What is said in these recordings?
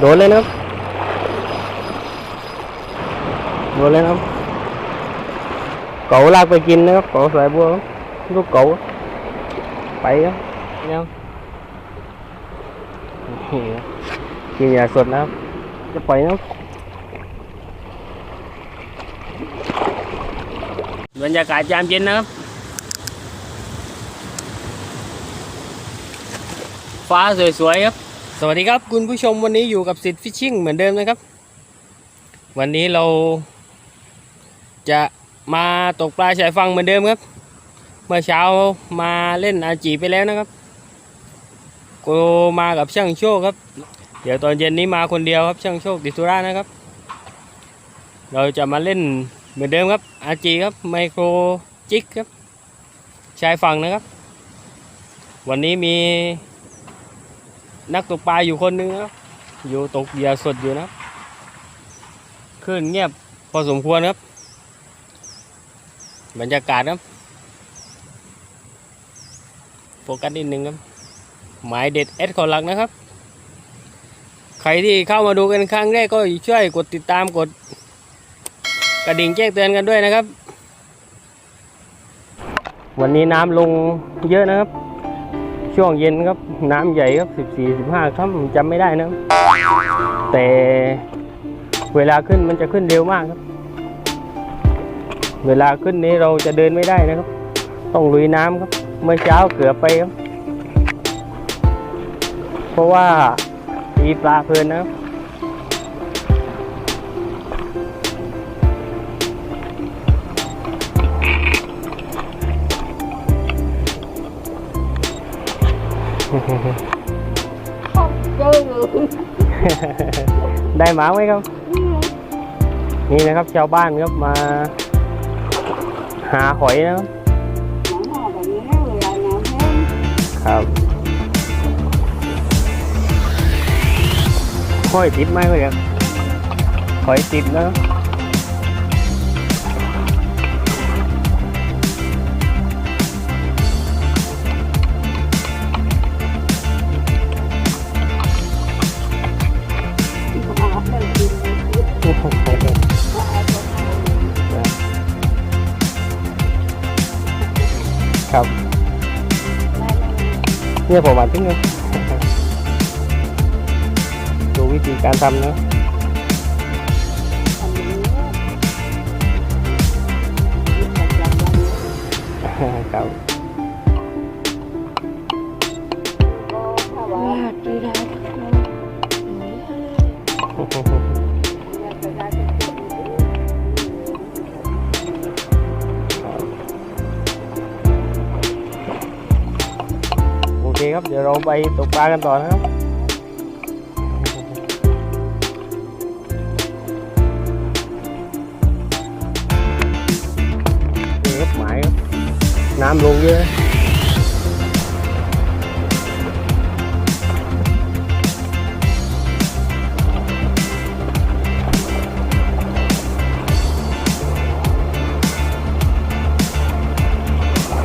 โดนเลยนะครับโดนเลยนะครับเก๋าลากไปกินนะครับเก๋าสายบั วัสวัสดีครับคุณผู้ชมวันนี้อยู่กับสิทธิ์ฟิชชิ่งเหมือนเดิมนะครับ วันนี้เราจะมาตกปลาชายฝั่งเหมือนเดิมครับ เมื่อเช้ามาเล่นอาจีไปแล้วนะครับโกมากับช่างโชคครับ เดี๋ยวตอนเย็นนี้มาคนเดียวครับช่างโชคติดธุระนะครับ เราจะมาเล่นเหมือนเดิมครับอาจีครับไมโครจิกครับชายฝั่งนะครับ วันนี้มี นักตกปลาอยู่คนหนึงนะครับอยู่ตกเหยื่อสดอยู่นะครับคลื่นเงียบพอสมควรครับ บรรยากาศครับโฟกัสนิดนึงครับ หมายเด็ดเอสขอหลักนะครับ ใครที่เข้ามาดูกันครั้งแรกก็ช่วยกดติดตามกด กระดิ่งแจ้งเตือนกันด้วยนะครับ วันนี้น้ำลงเยอะนะครับ ช่วงเย็นครับน้ำใหญ่ครับสิบสี่สิบห้าครับจำไม่ได้นะแต่เวลาขึ้นมันจะขึ้นเร็วมากครับ เวลาขึ้นนี้เราจะเดินไม่ได้นะครับ ต้องลุยน้ำครับ เมื่อเช้าเกือบไปครับ เพราะว่าตีปลาเพลินนะครับ ได้หมาไหมครับ นี่นะครับชาวบ้านครับมา หาหอยนะครับหอแบบนี้เวลาน้ำแห้งครับหอยติดไหมครับหอยติดนะครับ เนี่ยผมมาถึงเลยดูวิธีการทำนะครับ ไปตกปลากันต่อนะครับนี่ครับหมายครับ น้ำลงเยอะ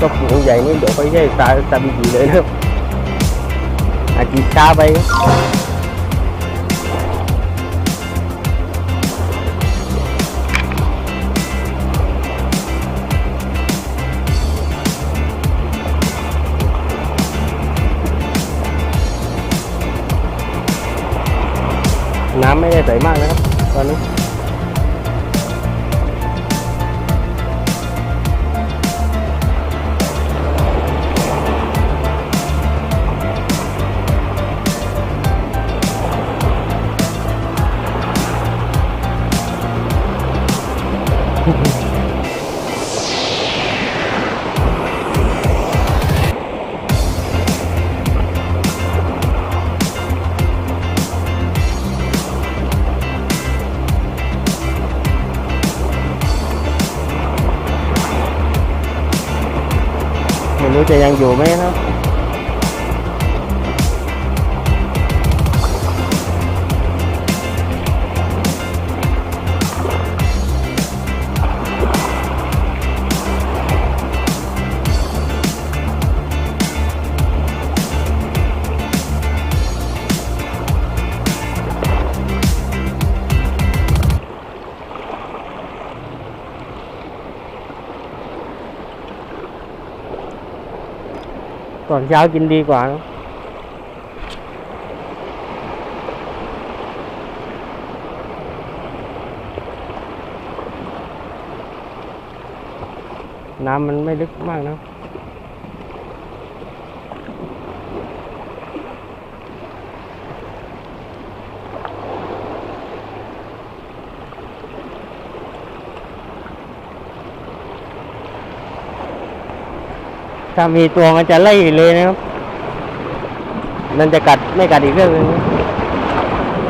ก็ผูงใหญ่นี่เดี๋ยวไปใช้ตาตาบีบีเลยนะครับ อาจจะช้าไป น้ำไม่ได้ใสมากนะครับ ตอนนี้ จะยังอยู่ไหมนะครับ ก่อนเช้ากินดีกว่าน้ำมันไม่ลึกมากนะ ถ้ามีตัวมันจะไล่เลยนะครับ มันจะกัดไม่กัดอีกเรื่องหนึง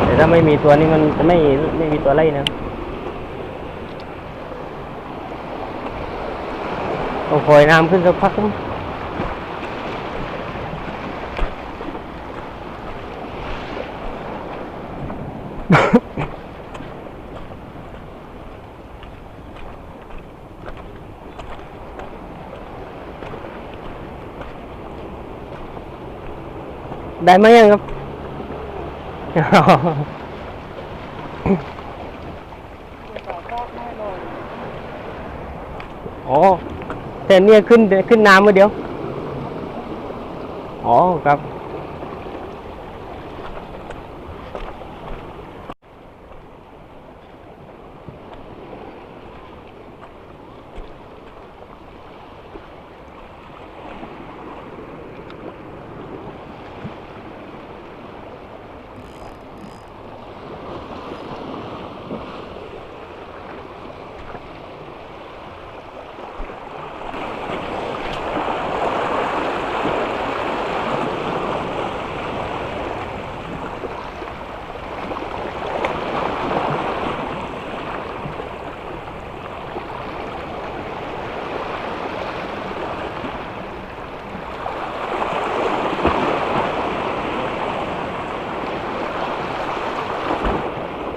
แต่ถ้าไม่มีตัวนี้มันจะไม่ไม่มีตัวไล่นะต้องคอยน้ำขึ้นสักพักนะ ได้ไหมยังครับ อ๋อแต่เนี่ยขึ้นขึ้นน้ำมาเดียว อ๋อครับ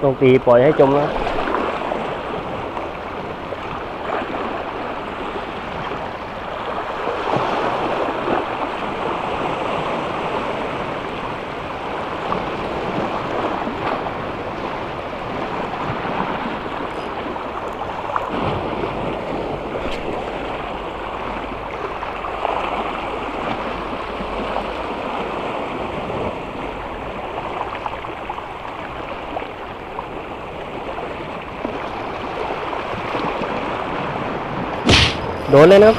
ตรงตีปล่อยให้จมแล้ว โดนเลยนะครับ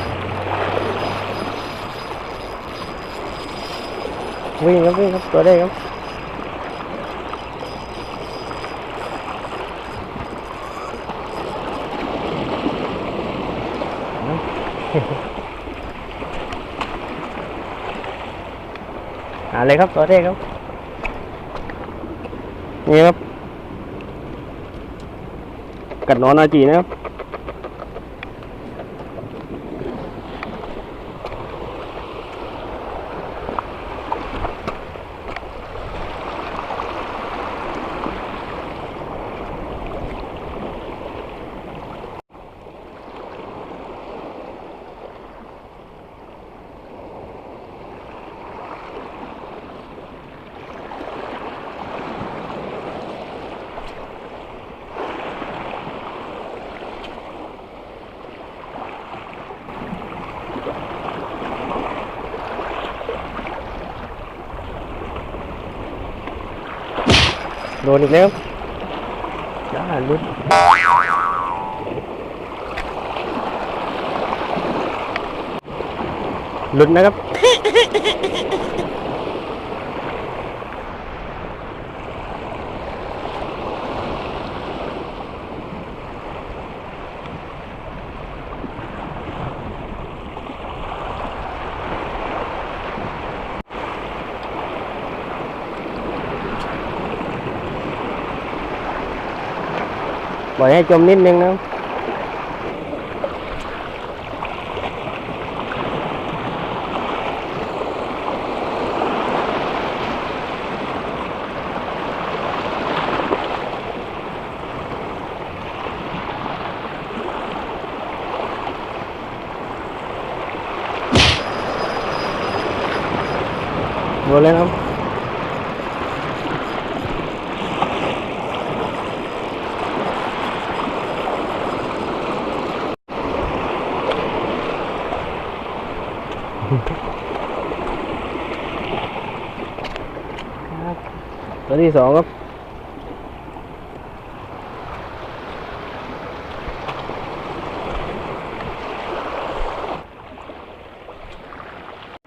วิ่งครับวิ่งครับตัวได้ครับหาเลยครับตัวได้ครับ นี่ครับ กัดนอนอาจีนะครับ โดนอีกแล้วจ้าลุดหลุดนะครับ ป ล่อยให้จมนิดนึงนะโดนเลยนะครับ น ตัวที่สองครับ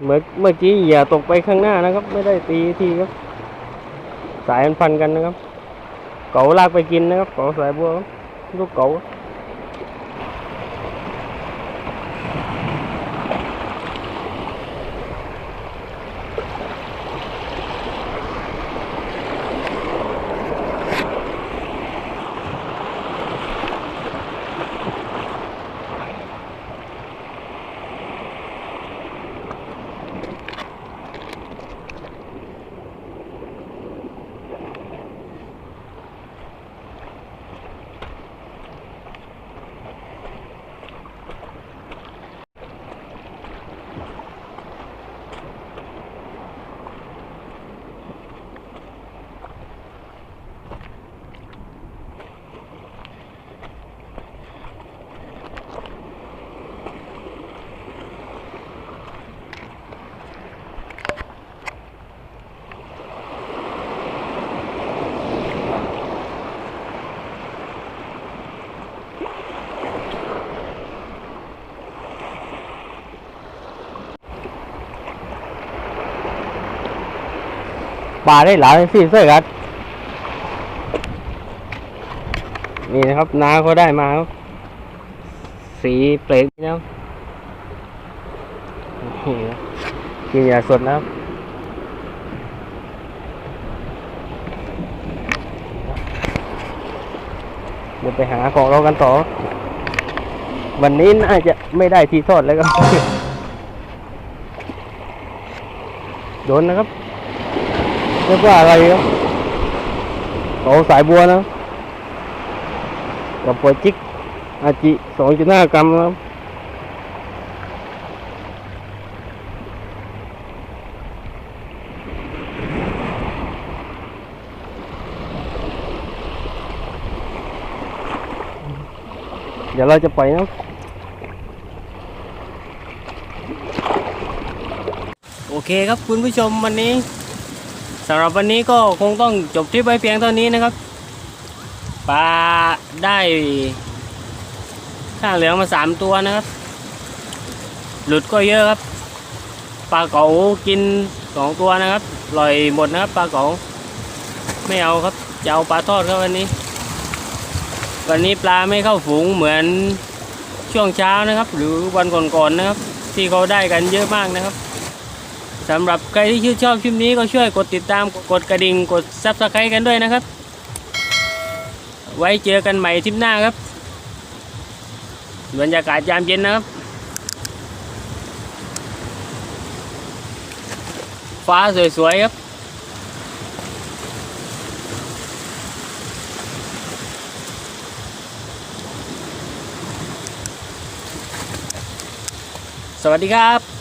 เมื่อเมื่อกี้เหยื่อตกไปข้างหน้านะครับ ไม่ได้ตีทีครับ สายมันพันกันนะครับ เก๋าลากไปกินนะครับ เก๋าสายบัวลูกเก๋า ปลาได้หลายสี่เสื้อกันนี่นะครับน้าเขาได้มาครับสีเปลกนะครับกินยาสดนะครับเดี๋ยวไปหาของเรากันต่อ วันนี้น่าจะไม่ได้ทีทอดแล้วครับโดนนะครับ เรียกว่าอะไรครับเขาสายบัวนะกับปวยจิกอาจิสองจุดห้ากรัมนะครับเดี๋ยวเราจะปล่อยนะโอเคครับคุณผู้ชมวันนี้ สำหรับวันนี้ก็คงต้องจบทริปไว้เพียงเท่านี้นะครับปลาได้ข้างเหลืองมาสามตัวนะครับ หลุดก็เยอะครับปลาเก๋ากินสองตัวนะครับลอยหมดนะครับปลาเก๋าไม่เอาครับจะเอาปลาทอดครับวันนี้ วันนี้ปลาไม่เข้าฝูงเหมือนช่วงเช้านะครับ หรือวันก่อนๆนะครับ ที่เขาได้กันเยอะมากนะครับ สำหรับใครที่ชื่นชอบคลิปนี้ก็ช่วยกดติดตามกดกระดิ่งกดซับสไครต์กันด้วยนะครับ ไว้เจอกันใหม่ทริปหน้าครับบรรยากาศยามเย็นนะครับ ฟ้าสวยๆครับสวัสดีครับ